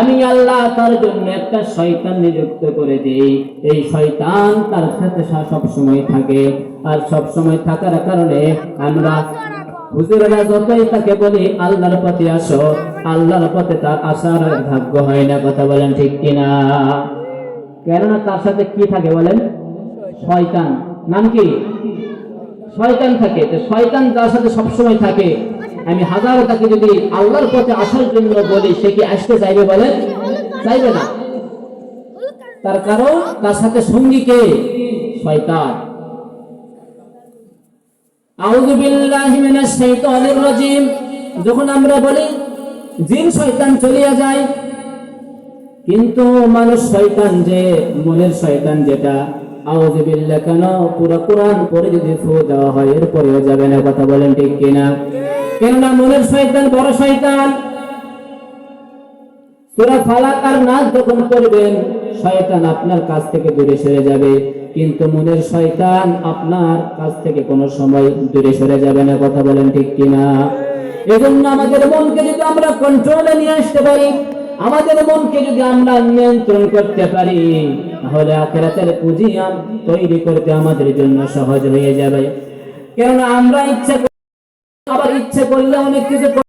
আমি আল্লাহ তার জন্য একটা শয়তান নিযুক্ত করে দিই। এই শয়তান তার সাথে সব সময় থাকে। আর সব সময় থাকার কারণে আমরা হুজুরেরা যতই তাকে বলি, আল্লাহর পথে আসো, আল্লাহর পথে তার আসার ভাগ্য হয় না। কথা বলেন ঠিক কিনা? কেননা তার সাথে কি থাকে বলেন? শয়তান। নাম কি? শয়তান থাকে। তো শয়তান তার সাথে সবসময় থাকে। আমি হাজারো তাকে যদি আল্লাহর পথে আসার জন্য বলি, সে কি আসতে চাইবে বলেন? চাইবে না। তার কারণ, তার সাথে সঙ্গী কে? শয়তান। যখন আমরা বলি, জিন শয়তান চলিয়া যায়, কিন্তু মানুষ শয়তান যে, মনের শয়তান যেটা, আউযু বিল্লাহ কেন? পুরো কোরআন পড়ে যদি ফু দেওয়া হয়, এরপরেও যাবে না, কথা বলেন ঠিক কিনা? কেননা মনের শয়তান, বড় শয়তান। সূরা ফালাক আর নাস যখন পড়বেন, শয়তান আপনার কাছ থেকে দূরে সরে যাবে। কিন্তু মনের শয়তান আপনার কাছ থেকে সময় দূরে সরে যাবে না, কথা বলেন ঠিক কিনা? আমাদের মনকে যদি আমরা কন্ট্রোলে নিয়ে আসতে পারি, আমাদের মনকে যদি আমরা নিয়ন্ত্রণ করতে পারি, তাহলে আখেরাতের পুঁজি তৈরি করতে আমাদের জন্য সহজ হয়ে যাবে। কেননা আমরা ইচ্ছা আবার ইচ্ছে করলে অনেক কিছু